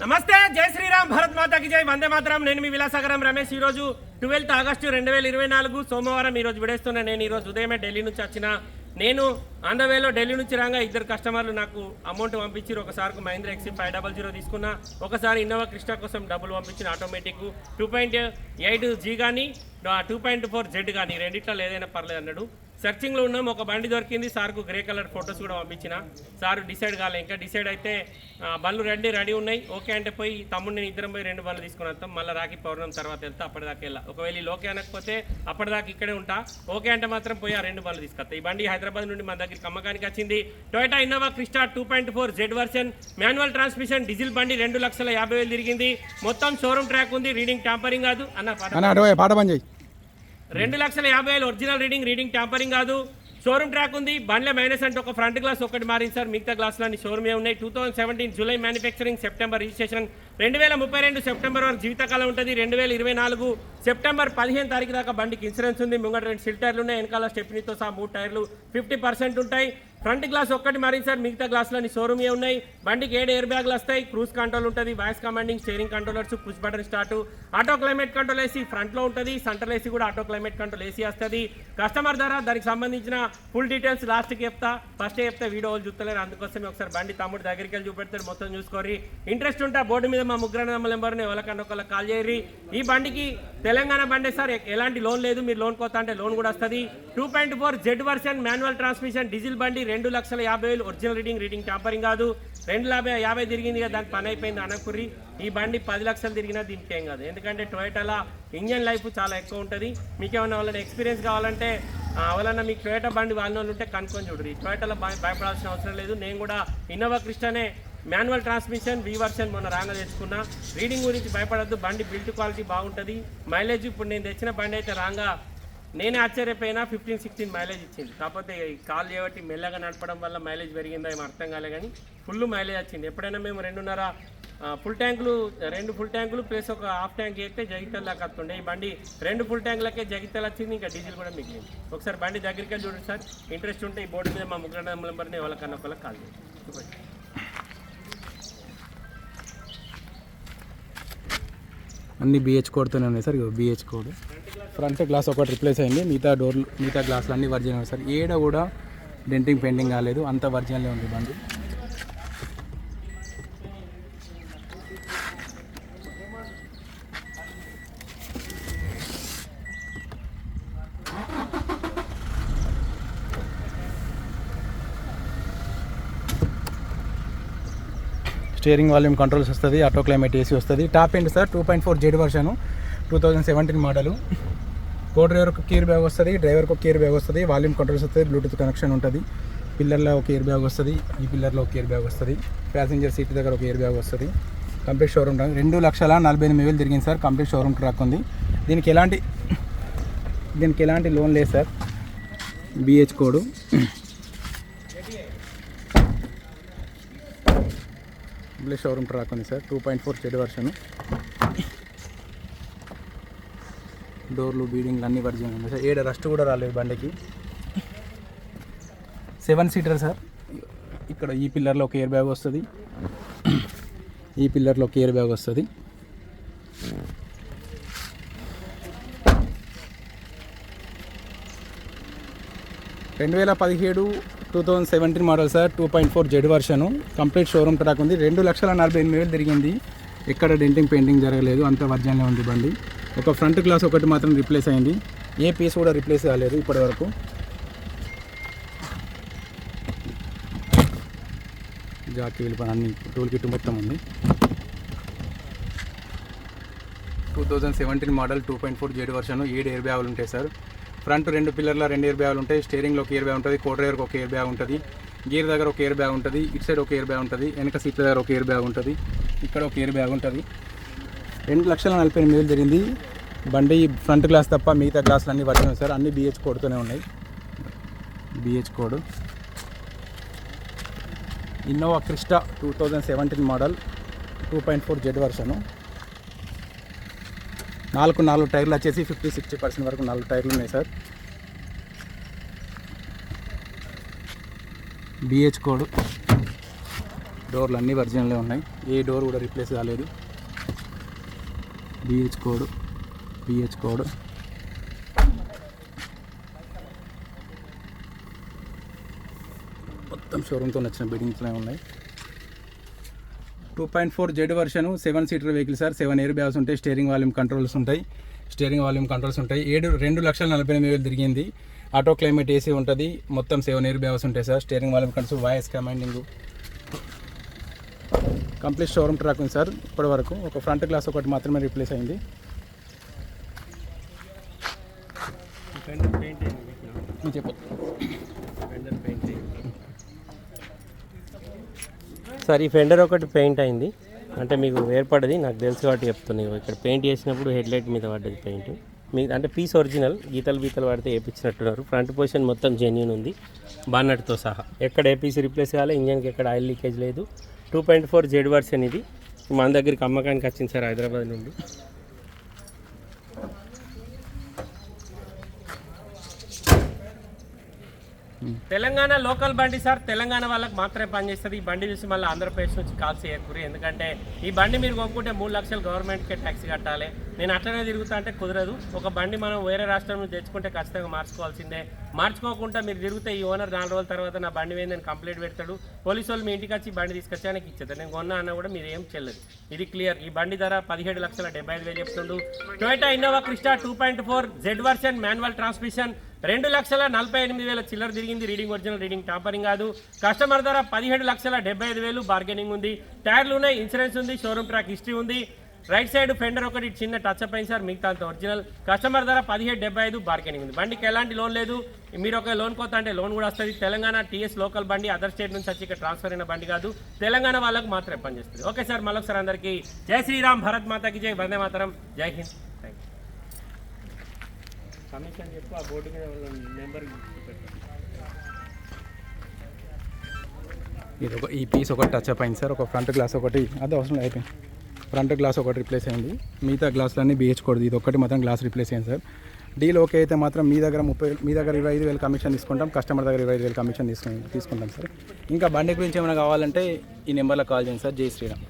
నమస్తే జై శ్రీరామ్ భరత్ మాతాకి జై. వందే మాత్రం. నేను మీ విలాసాగరం రమేష్. ఈ రోజు ట్వెల్త్ ఆగస్టు రెండు వేల ఇరవై నాలుగు సోమవారం ఈ రోజు విడేస్తున్నా నేను ఈరోజు రోజు ఉదయమే ఢిల్లీ నుంచి వచ్చిన నేను. ఆంధ్రవేలో ఢిల్లీ నుంచి రాగా ఇద్దరు కస్టమర్లు నాకు అమౌంట్ పంపించారు ఒకసారి Mahindra XE five double zero తీసుకున్నా. ఒకసారి ఇన్నోవా క్రిస్టా కోసం డబ్బులు పంపించిన automatic. Two point eight G కానీ టూ పాయింట్ ఫోర్ జెడ్ కానీ రెండిట్లో ఏదైనా పర్లేదు అన్నాడు. సర్చింగ్లో ఉన్నాం. ఒక బండి దొరికింది. సార్కు గ్రే కలర్ ఫొటోస్ కూడా పంపించిన. సార్ డిసైడ్ కాలే. ఇంకా డిసైడ్ అయితే బళ్ళు బండ్లు రెడీ ఉన్నాయి. ఓకే అంటే పోయి తమ్ముడు నేను ఇద్దరం పోయి రెండు బళ్ళు తీసుకుని వస్తాం. మళ్ళీ రాకి పౌర్ణం తర్వాత వెళ్తా. అప్పటిదాకా వెళ్ళా. ఒకవేళ లోకే అనకపోతే అప్పటిదాకా ఇక్కడే ఉంటా. ఓకే అంటే మాత్రం పోయి ఆ రెండు బళ్ళు తీసుకొస్తా. ఈ బండి హైదరాబాద్ నుండి మన దగ్గరికి అమ్మకానికి వచ్చింది. Toyota Innova Crysta two point four Z version manual transmission diesel బండి రెండు లక్షల యాభై వేలు తిరిగింది. మొత్తం షోరూమ్ ట్రాక్ ఉంది. రీడింగ్ ట్యాంపరింగ్ కాదు. అన్న పాట పాట చేయి. రెండు లక్షల యాభై వేలు ఒరిజినల్ రీడింగ్ రీడింగ్ ట్యాంపరింగ్ కాదు. షోరూమ్ ట్రాక్ ఉంది. బండ్ల మైనస్ అంటే ఒక ఫ్రంట్ గ్లాస్ ఒకటి మారింది సార్. మిగతా గ్లాసులు అన్ని షోరూమే ఉన్నాయి. Two thousand seventeen July manufacturing September registration. రెండు వేల ముప్పై రెండు సెప్టెంబర్ వరకు జీవితకాలం ఉంటుంది. రెండు వేల ఇరవై నాలుగు సెప్టెంబర్ పదిహేను తారీఖు దాకా బండికి ఇన్సూరెన్స్ ఉంది. ముంగట రెండు సిల్ టైర్లు ఉన్నాయి. వెనకాల స్టెప్నీతో సహా మూడు టైర్లు. ఫిఫ్టీ పర్సెంట్ ఉంటాయి. ఫ్రంట్ గ్లాస్ ఒక్కటి మారింది సార్ మిగతా గ్లాసులన్నీ షోరూమే ఉన్నాయి. బండికి ఏడు ఎయిర్ బ్యాగ్లు వస్తాయి క్రూజ్ కంట్రోల్ ఉంటుంది voice commanding steering controllers push button start auto climate control AC ఫ్రంట్లో ఉంటుంది సెంట్రల్ ఏసీ కూడా ఆటో క్లైమేట్ కంట్రోల్ ఏసీ వస్తుంది. కస్టమర్ ధర దానికి సంబంధించిన ఫుల్ డీటెయిల్స్ లాస్ట్కి చెప్తా. ఫస్ట్ చెప్తే వీడియోలు చూస్తలేరు అందుకోసమే ఒకసారి బండి తమ్ముడు దగ్గరికి వెళ్ళి చూపెడతారు మొత్తం చూసుకోరి ఇంట్రెస్ట్ ఉంటే బోర్డు మీద మా ముగ్గురు నెంబర్ని ఎవరికన్నా ఒకళ్ళకి కాల్ చేయరి ఈ బండికి తెలంగాణ బండి సార్ ఎలాంటి లోన్ లేదు మీరు లోన్ కొత్త అంటే లోన్ కూడా వస్తుంది. Two point four Z version manual transmission diesel బండి రెండు లక్షల యాభై వేలు ఒరిజినల్ రీడింగ్ రీడింగ్ ట్యాంపరింగ్ కాదు. రెండు యాభై యాభై తిరిగింది కదా దానికి పని అయిపోయింది అనకుర్రి ఈ బండి పది లక్షలు తిరిగినా దీనికి ఏం కాదు. ఎందుకంటే టొయోటాలో ఇంజన్ లైఫ్ చాలా ఎక్కువ ఉంటుంది. మీకు ఏమైనా వాళ్ళని ఎక్స్పీరియన్స్ కావాలంటే ఆ, ఎవరన్నా మీకు టొయోటా బండి వాళ్ళ వాళ్ళు ఉంటే కనుక్కొని చూడరు. ఈ టొయోటాలో భయపడాల్సిన అవసరం లేదు. నేను కూడా ఇన్నోవా క్రిస్టానే మాన్యువల్ ట్రాన్స్మిషన్ వీ వర్షన్ మొన్న రాగా తెచ్చుకున్నా రీడింగ్ గురించి భయపడద్దు. బండి బిల్డ్ క్వాలిటీ బాగుంటుంది. మైలేజ్ ఇప్పుడు నేను తెచ్చిన బండి అయితే రాగా నేనే ఆశ్చర్యపోయినా ఫిఫ్టీన్ సిక్స్టీన్ మైలేజ్ ఇచ్చింది. కాకపోతే కాల్ చేయబట్టి మెల్లగా నడపడం వల్ల మైలేజ్ పెరిగిందా ఏమో అర్థం కాలే కానీ ఫుల్ మైలేజ్ వచ్చింది. ఎప్పుడైనా మేము రెండున్నర ఫుల్ ట్యాంకులు రెండు ఫుల్ ట్యాంకులు ప్లస్ ఒక హాఫ్ ట్యాంక్ అయితే జగిత్యాల దాకా వస్తుండే. ఈ బండి రెండు ఫుల్ ట్యాంకులకే జగిత్యాల వచ్చింది ఇంకా డీజిల్ కూడా మిగిలింది. ఒకసారి బండి దగ్గరికి చూడండి సార్. ఇంట్రెస్ట్ ఉంటే ఈ బోర్డు మీద మా ముగ్గురు నెంబర్ని ఎవరికన్నా ఒకళ్ళకి కాల్ చేయండి అన్ని బిహెచ్ కోడ్తోనే ఉన్నాయి sir BH code front glass ఒకటి రిప్లేస్ అయింది. మిగతా డోర్లు మిగతా గ్లాసులు అన్నీ వర్జినల్ సార్ ఏడ కూడా డెంటింగ్ పెయింటింగ్ కాలేదు. అంత వర్జినలే ఉంది బండి. స్టీరింగ్ వాల్యూమ్ కంట్రోల్స్ వస్తుంది ఆటో క్లైమేట్ ఏసీ వస్తుంది. Top end sir two point four Z version two thousand seventeen model co డ్రైవర్కి కేర్ బ్యాగ్ వస్తుంది డ్రైవర్కి ఒక కేర్ బ్యాగ్ వస్తుంది వాల్యూమ్ కంట్రోల్స్ వస్తుంది బ్లూటూత్ కనెక్షన్ ఉంటుంది. పిల్లర్లో ఒక ఇయర్ బ్యాగ్ వస్తుంది ఈ పిల్లర్లో ఒక ఇయర్ బ్యాగ్ వస్తుంది. ప్యాసింజర్ సీట్ దగ్గర ఒక ఇయర్ బ్యాగ్ వస్తుంది. కంప్లీట్ షోరూమ్ ట్రాక్ రెండు లక్షల నలభై ఎనిమిది వేలు తిరిగింది సార్ కంప్లీట్ షోరూమ్ ట్రాక్ ఉంది. దీనికి ఎలాంటి దీనికి ఎలాంటి లోన్ లేదు sir. BH code. Complete showroom track ఉంది sir two point four Z version డోర్లు బీడింగ్లు అన్ని వర్జిన్ ఉన్నాయి. సార్ ఏడ రస్ట్ కూడా రాలేదు బండికి. Seven seater sir. ఇక్కడ ఈ పిల్లర్లో ఒక ఎయిర్ బ్యాగ్ వస్తుంది. ఈ పిల్లర్లో ఒక ఎయిర్ బ్యాగ్ వస్తుంది. రెండు వేల పదిహేడు two thousand seventeen model sir two point four Z version. Complete showroom track ఉంది. రెండు లక్షల నలభై ఎనిమిది వేలు తిరిగింది. ఎక్కడ డెంటింగ్ పెయింటింగ్ జరగలేదు. అంత వర్జన్లో ఉంది బండి. ఒక ఫ్రంట్ గ్లాస్ ఒకటి మాత్రం రిప్లేస్ అయింది. ఏ పీస్ కూడా రిప్లేస్ కాలేదు ఇప్పటి వరకు. జాకీ వెళ్ళిపోయిన అన్ని టూల్ కిట్ మొత్తం ఉంది. Two thousand seventeen model two point four Z version ఏడు ఎయిర్ బ్యాగులు ఉంటాయి సార్ ఫ్రంట్ రెండు పిల్లర్ల రెండు ఎయిర్ బ్యాగులు ఉంటాయి. స్టీరింగ్లో ఒక ఎయిర్ బ్యాగ్ ఉంటుంది కో డ్రైవర్కి ఒక ఎయిర్ బ్యాగ్ ఉంటుంది. గేర్ దగ్గర ఒక ఎయిర్ బ్యాగ్ ఉంటుంది ఇటు సైడ్ ఒక ఎయిర్ బ్యాగ్ ఉంటుంది వెనక సీట్ల దగ్గర ఒక ఎయిర్ బ్యాగ్ ఉంటుంది ఇక్కడ ఒక ఎయిర్ బ్యాగ్ ఉంటుంది. రెండు లక్షల నలభై ఎనిమిది వేలు జరిగింది. బండి ఫ్రంట్ గ్లాస్ తప్ప మిగతా గ్లాసులు అన్నీ వర్షన్ సార్. అన్ని బిహెచ్ కోడ్తోనే ఉన్నాయి. BH code. Innova Crysta two thousand seventeen model two point four Z version నాలుగు నాలుగు టైర్లు వచ్చేసి ఫిఫ్టీ సిక్స్టీ పర్సెంట్ వరకు నాలుగు టైర్లు ఉన్నాయి సార్. BH code. డోర్లు అన్నీ ఒరిజినల్లే ఉన్నాయి. ఏ డోర్ కూడా రీప్లేస్ కాలేదు. బిహెచ్ కోడ్ బిహెచ్ కోడ్ మొత్తం షోరూమ్తో నచ్చిన బిడింగ్స్లో ఉన్నాయి. Two point four Z version seven seater vehicle sir seven air bags ఉంటాయి స్టీరింగ్ వాల్యూమ్ కంట్రోల్స్ ఉంటాయి స్టీరింగ్ వాల్యూమ్ కంట్రోల్స్ ఉంటాయి. ఏడు రెండు లక్షల నలభై ఎనిమిది వేలు తిరిగింది. ఆటో క్లైమేట్ ఏసీ ఉంటుంది. మొత్తం సెవెన్ ఎయిర్ బ్యాగ్స్ ఉంటాయి sir steering volume controls voice commanding complete showroom track ఉంది సార్ ఇప్పటి వరకు. ఒక ఫ్రంట్ గ్లాస్ ఒకటి మాత్రమే రీప్లేస్ అయింది. చెప్పు. సార్ ఈ ఫెండర్ ఒకటి పెయింట్ అయింది. అంటే మీకు ఏర్పడది నాకు తెలుసు కాబట్టి చెప్తున్నాను ఇక్కడ పెయింట్ చేసినప్పుడు హెడ్లైట్ మీద పడ్డది పెయింట్. మీ అంటే పీస్ ఒరిజినల్ గీతలు గీతలు పడితే వేయించినట్టున్నారు ఫ్రంట్ పొజిషన్ మొత్తం జెన్యున్ ఉంది బాన్నట్తో సహా. ఎక్కడ ఏ పీస్ రిప్లేస్ కావాలి ఇంజన్కి ఎక్కడ ఆయిల్ లీకేజ్ లేదు. Two point four Z version ఇది. మన దగ్గరికి అమ్మకానికి వచ్చింది సార్ హైదరాబాద్ నుండి. తెలంగాణ లోకల్ బండి సార్ తెలంగాణ వాళ్ళకి మాత్రమే పనిచేస్తుంది. ఈ బండి చూసి మళ్ళీ ఆంధ్రప్రదేశ్ నుంచి కాల్ చేయకూరి. ఎందుకంటే ఈ బండి మీరు కొనుక్కుంటే మూడు లక్షలు గవర్నమెంట్కే ట్యాక్స్ కట్టాలి. నేను అట్లనే తిరుగుతా అంటే కుదరదు. ఒక బండి మనం వేరే రాష్ట్రం నుంచి తెచ్చుకుంటే ఖచ్చితంగా మార్చుకోవాల్సిందే. మార్చుకోకుండా మీరు తిరిగితే ఈ ఓనర్ నాలుగు రోజుల తర్వాత నా బండి వేయిందని కంప్లైంట్ పెడతాడు. పోలీసు వాళ్ళు మీ ఇంటికి వచ్చి ఈ బండి తీసుకొచ్చానికి ఇచ్చేది నేను కొన్నా అన్న కూడా మీరు ఏం చెల్లదు. ఇది క్లియర్ ఈ బండి ధర పదిహేడు లక్షల డెబ్బై ఐదు వేలు చెప్తుండు. Toyota Innova Crysta two point four Z version manual transmission రెండు లక్షల నలభై ఎనిమిది వేల చిల్లర తిరిగింది రీడింగ్ ఒరిజినల్ రీడింగ్ టాపరింగ్ కాదు. కస్టమర్ ధర పదిహేడు లక్షల డెబ్బై ఐదు వేలు బార్గెనింగ్ ఉంది. టైర్లు ఉన్నాయి ఇన్సూరెన్స్ ఉంది షోరూమ్ ట్రాక్ హిస్టరీ ఉంది. రైట్ సైడ్ ఫెండర్ ఒకటి చిన్న టచ్ అప్ అయింది సార్ మిగతా అంత ఒరిజినల్ కస్టమర్ ధర పదిహేడు డెబ్బై ఐదు బార్గెనింగ్ ఉంది. బండికి ఎలాంటి లోన్ లేదు. మీరు ఒక లోన్ కొత్త అంటే లోన్ కూడా వస్తుంది. తెలంగాణ టీఎస్ లోకల్ బండి అదర్ స్టేట్ నుంచి వచ్చి ఇక్కడ ట్రాన్స్ఫర్ అయిన బండి కాదు. తెలంగాణ వాళ్ళకు మాత్రమే పనిచేస్తుంది ఓకే సార్ మళ్ళొకసారి అందరికీ. జై శ్రీరామ్ భరత్ మాతకి జై వందే మాతరం. జై హింద్. కమిషన్ చెప్పు ఆ బోర్డు మీద నెంబర్ ఇది ఒక ఈ పీస్ ఒకటి టచ్ అప్ అయింది సార్. ఒక ఫ్రంట్ గ్లాస్ ఒకటి. అది అవసరం అయిపోయింది. ఫ్రంట్ గ్లాస్ ఒకటి రిప్లేస్ అయింది. మిగతా గ్లాసులన్నీ బిహెచ్ కొడదు ఇది ఒకటి మాత్రం గ్లాస్ రిప్లేస్ అయింది సార్. డీల్ ఓకే అయితే మాత్రం మీ దగ్గర ముప్పై మీ దగ్గర ఇరవై ఐదు వేలు కమిషన్ తీసుకుంటాం. కస్టమర్ దగ్గర ఇరవై ఐదు వేలు కమిషన్ తీసుకుని తీసుకుంటాం సార్. ఇంకా బండి గురించి ఏమైనా కావాలంటే ఈ నెంబర్లో కాల్ చేయండి సార్. జై శ్రీరామ్.